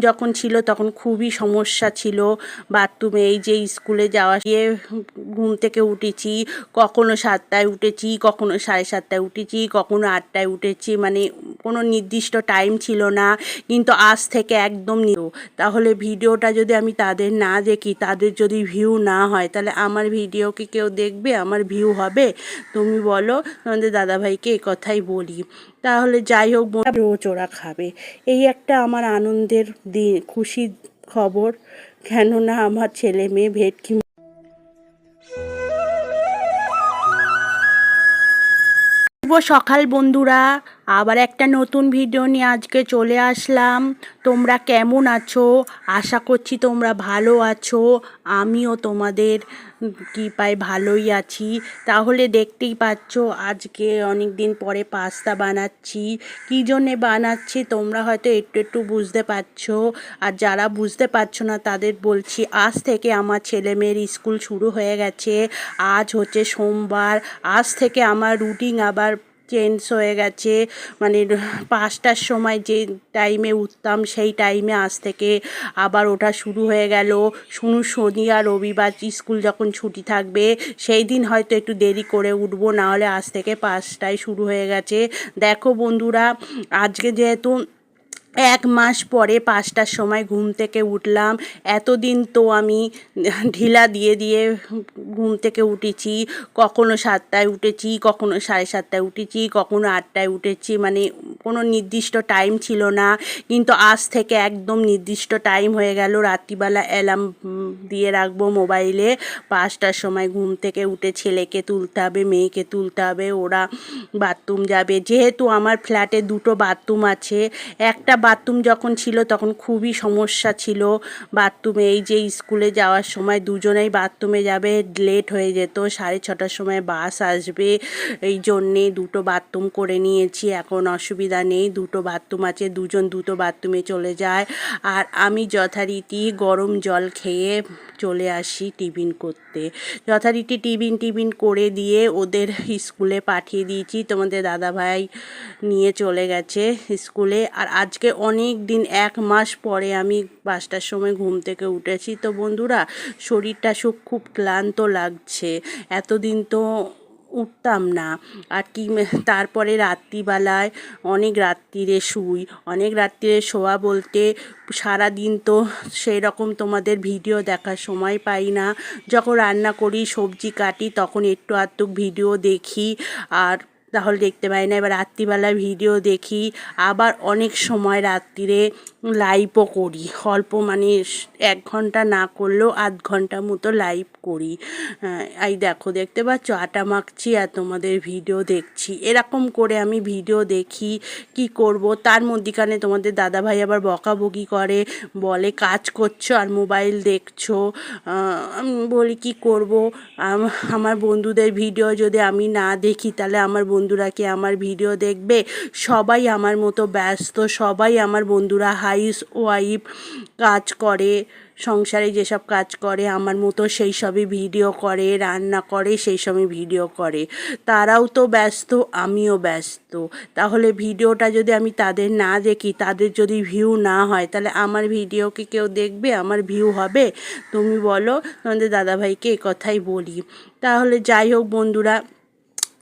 যখন ছিল তখন খুবই সমস্যা ছিল। বাথরুমে এই যে স্কুলে যাওয়া, গিয়ে ঘুম থেকে উঠেছি, কখনো সাতটায় উঠেছি, কখনো সাড়ে সাতটায় উঠেছি, কখনো আটটায় উঠেছি মানে কোনো নির্দিষ্ট টাইম ছিল না, কিন্তু আজ থেকে একদম তাহলে ভিডিওটা যদি আমি তাদের না দেখি, তাদের যদি ভিউ না হয়, তাহলে আমার ভিডিও কি কেউ দেখবে? আমার ভিউ হবে? তুমি বলো, তোমাদের দাদাভাইকে এ কথাই বলি। তাহলে যাই হোক, বোন- রোজ ওরা খাবে। এই একটা আমার আনন্দের দিন, খুশির খবর। কেননা আমার ছেলে মেয়ে ভেটকি সকাল, বন্ধুরা। আবার একটা নতুন ভিডিও নিয়ে আজকে চলে আসলাম। তোমরা কেমন আছো? আশা করছি তোমরা ভালো আছো। আমিও তোমাদের কৃপায় ভালোই আছি। তাহলে দেখতেই পাচ্ছ, আজকে অনেক দিন পরে পাস্তা বানাচ্ছি। কী জন্যে বানাচ্ছি তোমরা হয়তো একটু একটু বুঝতে পারছ। আর যারা বুঝতে পারছ না, তাদের বলছি, আজ থেকে আমার ছেলে মেয়ের স্কুল শুরু হয়ে গেছে। আজ হচ্ছে সোমবার। আজ থেকে আমার রুটিন আবার চেঞ্জ হয়ে গেছে। মানে পাঁচটার সময় যে টাইমে উঠতাম, সেই টাইমে আজ থেকে আবার ওটা শুরু হয়ে গেল। শুনু, শনি আর রবিবার স্কুল যখন ছুটি থাকবে, সেই দিন হয়তো একটু দেরি করে উঠবো, নাহলে আজ থেকে পাঁচটায় শুরু হয়ে গেছে। দেখো বন্ধুরা, আজকে যেহেতু এক মাস পরে পাঁচটার সময় ঘুম থেকে উঠলাম। এতদিন তো আমি ঢিলা দিয়ে দিয়ে ঘুম থেকে উঠেছি। কখনো সাতটায় উঠেছি, কখনো সাড়ে সাতটায় উঠেছি, কখনো আটটায় উঠেছি। মানে কোনো নির্দিষ্ট টাইম ছিল না। কিন্তু আজ থেকে একদম নির্দিষ্ট টাইম হয়ে গেল। রাত্রিবেলা অ্যালার্ম দিয়ে রাখব মোবাইলে পাঁচটার সময় ঘুম থেকে উঠে ছেলেকে তুলতে হবে, মেয়েকে তুলতে হবে। ওরা বাথরুম যাবে। যেহেতু আমার ফ্ল্যাটে দুটো বাথরুম আছে, একটা বাথরুম যখন ছিল তখন খুবই সমস্যা ছিল। বাথরুমে এই যে স্কুলে যাওয়ার সময় দুজনেই বাথরুমে যাবে লেট হয়ে যেত। সাড়ে ছটার সময় বাস আসবে। এই জন্যে দুটো বাথরুম করে নিয়েছি। এখন অসুবিধা নেই, দুটো বাথরুম আছে, দুজন দুটো বাথরুমে চলে যায়। আর আমি যথারীতি গরম জল খেয়ে চলে আসি টিফিন করতে। যথারীতি টিফিন টিফিন করে দিয়ে ওদের স্কুলে পাঠিয়ে দিয়েছি। তোমাদের দাদাভাই নিয়ে চলে গেছে স্কুলে। আর আজকে অনেক দিন, এক মাস পরে আমি পাঁচটার সময় ঘুম থেকে উঠেছি। তো বন্ধুরা, শরীরটা সব খুব ক্লান্ত লাগছে। এতদিন তো উঠতাম না। আর কি তারপরে রাত্রিবেলায় অনেক রাত্রিরে শুই, অনেক রাত্রিরে শোয়া বলতে সারাদিন তো সেই রকম তোমাদের ভিডিও দেখার সময় পাই না। যখন রান্না করি, সবজি কাটি, তখন একটু আধটু ভিডিও দেখি, আর তাহলে দেখতে পাই না। এবার রাত্রিবেলা ভিডিও দেখি, আবার অনেক সময় রাত্রিরে লাইভও করি। অল্প মানে এক ঘণ্টা না করলেও আধ ঘণ্টা মতো লাইভ করি। এই দেখো, দেখতে পাচ্ছ? আটা মাখছি আর তোমাদের ভিডিও দেখছি। এরকম করে আমি ভিডিও দেখি কি করব। তার মধ্যিখানে তোমাদের দাদাভাই আবার বকাবকি করে, বলে, কাজ করছ আর মোবাইল দেখছ। আমি বলি, কি করব? আমার বন্ধুদের ভিডিও যদি আমি না দেখি, তাহলে আমার বন্ধুরা কি আমার ভিডিও দেখবে? সবাই আমার মতো ব্যস্ত, সবাই আমার বন্ধুরা হাইস ওয়াইফ কাজ করে, সংসারে যেসব কাজ করে, আমার মতো সেই সবই ভিডিও করে, রান্না করে সেই সবই ভিডিও করে। তারাও তো ব্যস্ত, আমিও ব্যস্ত। তাহলে ভিডিওটা যদি আমি তাদের না দেখি, তাদের যদি ভিউ না হয়, তাহলে আমার ভিডিও কি কেউ দেখবে? আমার ভিউ হবে? তুমি বলো, তোমাদের দাদাভাইকে কথাই বলি। তাহলে যাই হোক বন্ধুরা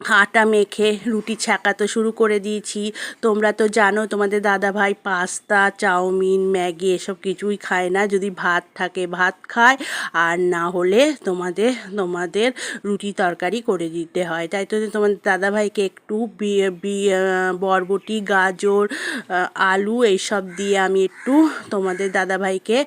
আটা মেখে, রুটি ছ্যাঁকাতে শুরু করে দিয়েছি। তোমরা তো জানো, তোমাদের দাদা ভাই পাস্তা, চাউমিন, ম্যাগি এসব কিছুই খায় না। যদি ভাত থাকে, ভাত খায়। আর না হলে তোমাদের তোমাদের রুটি তরকারি করে দিতে হয়। তাই তো তোমাদের দাদা ভাইকে একটু বরবটি, গাজর আলু এইসব দিয়ে আমি একটু তোমাদের দাদা ভাইকে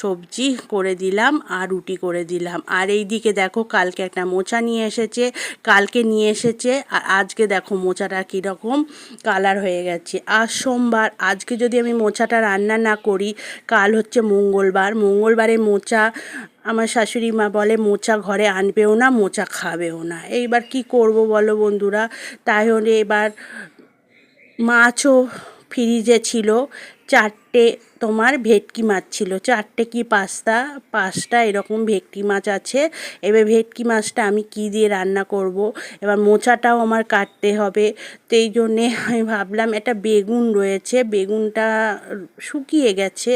সবজি করে দিলাম আর রুটি করে দিলাম। আর এই দিকে দেখো, কালকে একটা মোচা নিয়ে এসেছে। কাল কালকে নিয়ে এসেছে। আর আজকে দেখো মোচাটা কীরকম কালার হয়ে গেছে। আজ সোমবার, আজকে যদি আমি মোচাটা রান্না না করি, কাল হচ্ছে মঙ্গলবার। মঙ্গলবারে মোচা, আমার শাশুড়ি মা বলে, মোচা ঘরে আনবেও না, মোচা খাবেও না। এইবার কি করব বলো বন্ধুরা? তাই হলে এবার মাছও ফ্রিজে ছিল। চারটে তোমার ভেটকি মাছ ছিল। চারটে কি পাঁচটা পাঁচটা এরকম ভেটকি মাছ আছে। এবার ভেটকি মাছটা আমি কি দিয়ে রান্না করব? এবার মোচাটাও আমার কাটতে হবে। তো এই জন্যে আমি ভাবলাম একটা বেগুন রয়েছে। বেগুনটা শুকিয়ে গেছে।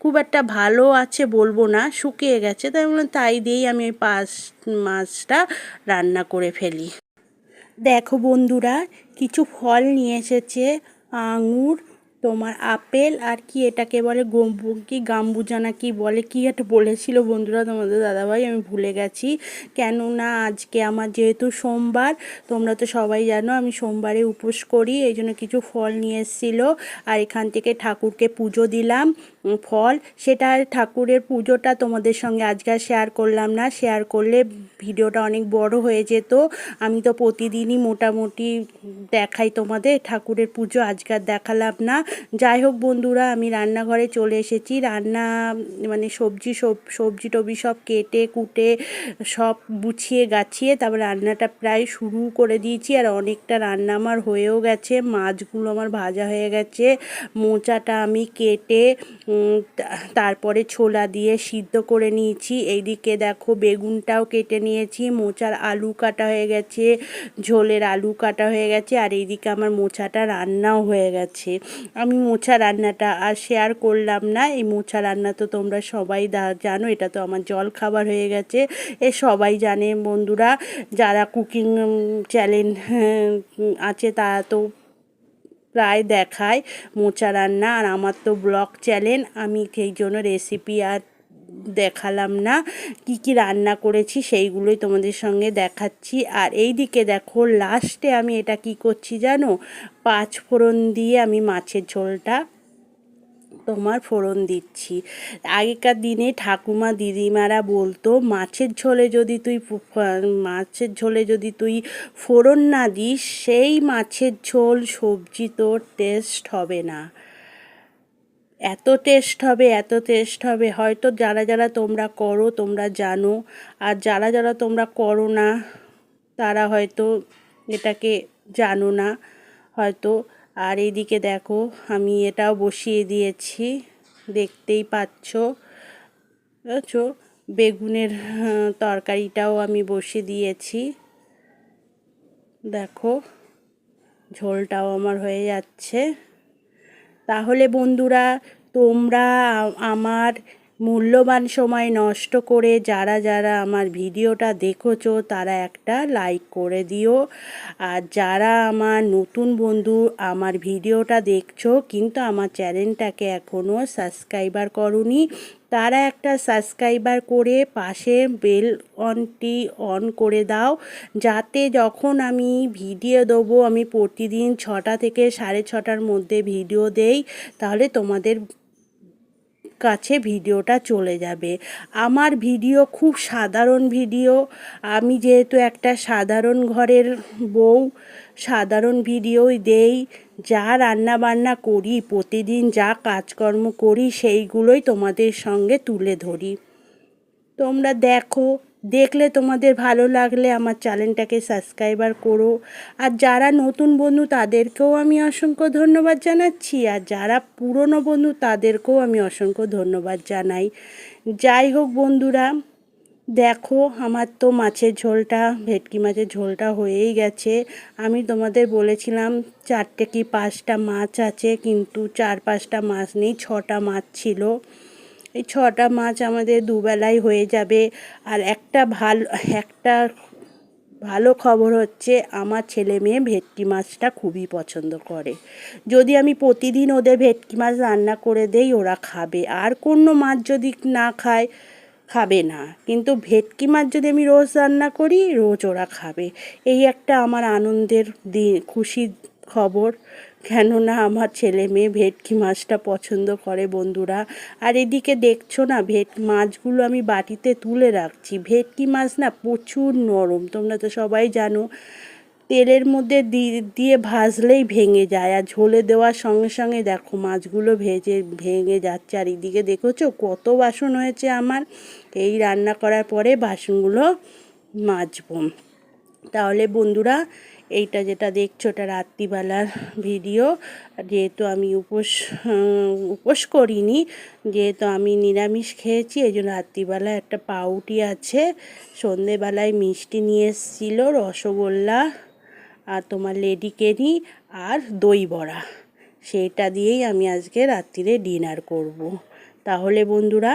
খুব একটা ভালো আছে বলব না, শুকিয়ে গেছে। তাই বললাম, তাই দিয়েই আমি ওই পাঁচ মাছটা রান্না করে ফেলি। দেখো বন্ধুরা, কিছু ফল নিয়ে এসেছে, আঙুর তোমার আপেল আর কি এটাকে বলে কি গাম্বুজা না কি বলে, কি একটা বলেছিল বন্ধুরা তোমাদের দাদাভাই, আমি ভুলে গেছি। কেননা আজকে আমার যেহেতু সোমবার, তোমরা তো সবাই জানো আমি সোমবারে উপোস করি এই জন্য কিছু ফল নিয়ে এসেছিল। আর এখান থেকে ঠাকুরকে পুজো দিলাম। ফল, সেটা ঠাকুরের পুজোটা তোমাদের সঙ্গে আজকে শেয়ার করলাম না। শেয়ার করলে ভিডিওটা অনেক বড় হয়ে যেত। আমি তো প্রতিদিনই মোটামুটি দেখাই তোমাদের, ঠাকুরের পুজো আজকে আর দেখালাম না। যাই হোক বন্ধুরা, আমি রান্নাঘরে চলে এসেছি। রান্না মানে সবজি সব, সবজি টবি সব কেটে, কুটে, সব গুছিয়ে গাছিয়ে তারপর রান্নাটা প্রায় শুরু করে দিয়েছি। আর অনেকটা রান্না আমার হয়েও গেছে। মাছগুলো আমার ভাজা হয়ে গেছে। মোচাটা আমি কেটে তারপরে ছোলা দিয়ে সিদ্ধ করে নিয়েছি। এইদিকে দেখো বেগুনটাও কেটে নিয়েছি। মোচার আলু কাটা হয়ে গেছে, ঝোলের আলু কাটা হয়ে গেছে, আর এইদিকে আমার মোচাটা রান্নাও হয়ে গেছে। আমি মোচা রান্নাটা আর শেয়ার করলাম না। এই মোচা রান্না তো তোমরা সবাই জানো, এটা তো আমার জল খাবার হয়ে গেছে। এ সবাই জানে বন্ধুরা, যারা কুকিং চ্যালেঞ্জ আছে তারা তো প্রায় দেখায় মোচা রান্না আর আমার তো ব্লগ চ্যানেল আমি সেই জন্য রেসিপি আর দেখালাম না। কি কি রান্না করেছি সেইগুলোই তোমাদের সঙ্গে দেখাচ্ছি। আর এই দিকে দেখো লাস্টে আমি এটা কি করছি জানো? পাঁচ ফোড়ন দিয়ে আমি মাছের ঝোলটা তোমার ফোড়ন দিচ্ছি। আগেকার দিনে ঠাকুমা দিদিমারা বলতো, মাছের ঝোলে যদি তুই মাছের ঝোলে যদি তুই ফোড়ন না দিস, সেই মাছের ঝোল সবজি তোর টেস্ট হবে না। এত টেস্ট হবে, এত টেস্ট হবে। হয়তো যারা যারা তোমরা করো, তোমরা জানো। আর যারা যারা তোমরা করো না, তারা হয়তো এটাকে জানো না। হয়তো আর এইদিকে দেখো, আমি এটাও বসিয়ে দিয়েছি। দেখতেই পাচ্ছ, বুঝেছ? বেগুনের তরকারিটাও আমি বসিয়ে দিয়েছি। দেখো, ঝোলটাও আমার হয়ে যাচ্ছে। তাহলে বন্ধুরা, তোমরা আমার মূল্যবান সময় নষ্ট করে যারা যারা আমার ভিডিওটা দেখেছ, তারা একটা লাইক করে দিও। আর যারা আমার নতুন বন্ধু, আমার ভিডিওটা দেখছ, কিন্তু আমার চ্যানেলটাকে এখনও সাবস্ক্রাইবার করনি, তারা একটা সাবস্ক্রাইবার করে পাশে বেল অনটি অন করে দাও। যাতে যখন আমি ভিডিও দেবো, আমি প্রতিদিন ছটা থেকে সাড়ে ছটার মধ্যে ভিডিও দেই, তাহলে তোমাদের কাছে ভিডিওটা চলে যাবে। আমার ভিডিও খুব সাধারণ ভিডিও। আমি যেহেতু একটা সাধারণ ঘরের বউ, সাধারণ ভিডিওই দেই। যা রান্না বান্না করি, প্রতিদিন যা কাজকর্ম করি, সেইগুলোই তোমাদের সঙ্গে তুলে ধরি। তোমরা দেখো দেখলে তোমাদের ভালো লাগলে আমার চ্যানেলটাকে সাবস্ক্রাইবার করো। আর যারা নতুন বন্ধু, তাদেরকেও আমি অসংখ্য ধন্যবাদ জানাচ্ছি। আর যারা পুরনো বন্ধু, তাদেরকেও আমি অসংখ্য ধন্যবাদ জানাই। যাই হোক বন্ধুরা, দেখো আমার তো মাছের ঝোলটা, ভেটকি মাছের ঝোলটা হয়েই গেছে। আমি তোমাদের বলেছিলাম চারটে কি পাঁচটা মাছ আছে, কিন্তু চার পাঁচটা মাছ নেই, ছটা মাছ ছিল। এই ছটা মাছ আমাদের দুবেলায় হয়ে যাবে। আর একটা ভালো একটা ভালো খবর হচ্ছে, আমার ছেলে মেয়ে ভেটকি মাছটা খুবই পছন্দ করে। যদি আমি প্রতিদিন ওদের ভেটকি মাছ রান্না করে দেই, ওরা খাবে। আর কোনো মাছ যদি না খায়, খাবে না। কিন্তু ভেটকি মাছ যদি আমি রোজ রান্না করি, রোজ ওরা খাবে। এই একটা আমার আনন্দের দিন, খুশির খবর। কেননা আমার ছেলে মেয়ে ভেটকি মাছটা পছন্দ করে বন্ধুরা। আর এদিকে দেখছ না, ভেট, মাছগুলো আমি বাটিতে তুলে রাখছি। ভেটকি মাছ না প্রচুর নরম, তোমরা তো সবাই জানো। তেলের মধ্যে দিয়ে ভাজলেই ভেঙে যায়। আর ঝোলে দেওয়ার সঙ্গে সঙ্গে দেখো মাছগুলো ভেজে, ভেঙে যাচ্ছে। আর এদিকে দেখেছ কত বাসন হয়েছে আমার? এই রান্না করার পরে বাসনগুলো মাজবো। তাহলে বন্ধুরা এইটা যেটা দেখছ ওটা রাত্রিবেলার ভিডিও। যেহেতু আমি উপোস উপোস করিনি, যেহেতু আমি নিরামিষ খেয়েছি, এই জন্য রাত্রিবেলা একটা পাউটি আছে। সন্ধেবেলায় মিষ্টি নিয়ে এসেছিল, রসগোল্লা আর তোমার লেডিকেনি আর দই বড়া। সেইটা দিয়েই আমি আজকে রাত্রিরে ডিনার করব। তাহলে বন্ধুরা,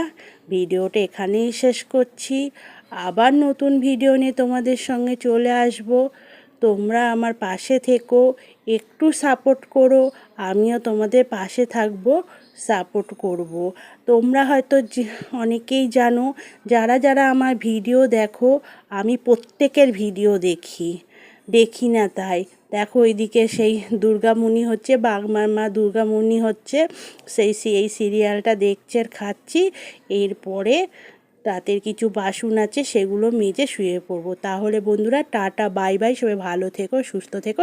ভিডিওটা এখানেই শেষ করছি। আবার নতুন ভিডিও নিয়ে তোমাদের সঙ্গে চলে আসব। তোমরা আমার পাশে থেকো, একটু সাপোর্ট করো, আমিও তোমাদের পাশে থাকব সাপোর্ট করব। তোমরা হয়তো অনেকেই জানো, যারা যারা আমার ভিডিও দেখো, আমি প্রত্যেকের ভিডিও দেখি। দেখি না তাই। দেখো ওইদিকে সেই দুর্গামণি হচ্ছে বাগমার মা দুর্গামণি হচ্ছে, সেই এই সিরিয়ালটা দেখছে আর খাচ্ছি। এরপরে রাতের কিছু বাসন আছে, সেগুলো মেজে শুয়ে পড়ব। তাহলে বন্ধুরা, টাটা, বাই বাই, সবাই ভালো থেকো, সুস্থ থেকো